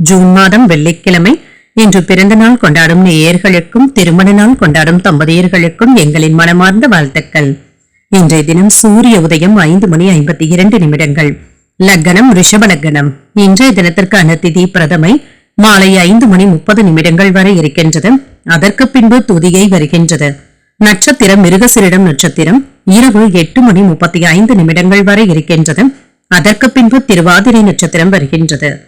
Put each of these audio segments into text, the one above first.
June மாதம் வெள்ளிக்கிழமை இன்று பிறந்த நாள் கொண்டாடும் நேயர்களுக்கும் திருமண நாள் கொண்டாடும் தம்பதியர்களுக்கும் எங்களின் மனமார்ந்த வாழ்த்துக்கள். இன்றைய தினம் சூரிய உதயம் ஐந்து மணி ஐம்பத்தி இரண்டு நிமிடங்கள். லக்னம் ரிஷப லக்னம். இன்றைய தினத்திற்கான திதி பிரதமை மாலை ஐந்து மணி முப்பது நிமிடங்கள் வரை இருக்கின்றது. அதற்கு பின்பு துதியை வருகின்றது. நட்சத்திரம் மிருகசிரிடம் நட்சத்திரம். இரவு எட்டு மணி முப்பத்தி ஐந்து நிமிடங்கள் வரை இருக்கின்றது. அதற்கு பின்பு திருவாதிரை நட்சத்திரம் வருகின்றது.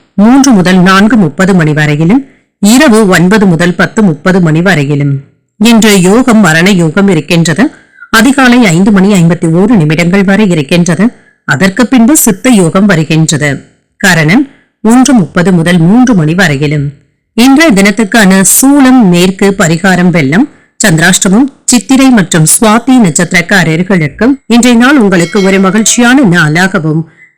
மூன்று முதல் நான்கு முப்பது மணி வரையிலும் இரவு ஒன்பது முதல் பத்து முப்பது மணி வரையிலும். இன்று யோகம் மரண யோகம் இருக்கின்றது. அதிகாலை ஐந்து மணி ஐம்பத்தி ஓரு நிமிடங்கள் வரை இருக்கின்றது. அதற்கு பின்பு சித்த யோகம் வருகின்றது. கரணன் ஒன்று முப்பது முதல் மூன்று மணி வரையிலும். இன்றைய தினத்துக்கான சூலம் மேற்கு பரிகாரம் வெள்ளம் சந்திராஷ்டமம் சித்திரை மற்றும் சுவாதி நட்சத்திரக்காரர்களுக்கும் இன்றைய நாள் உங்களுக்கு ஒரு மகிழ்ச்சியான நாளாகவும்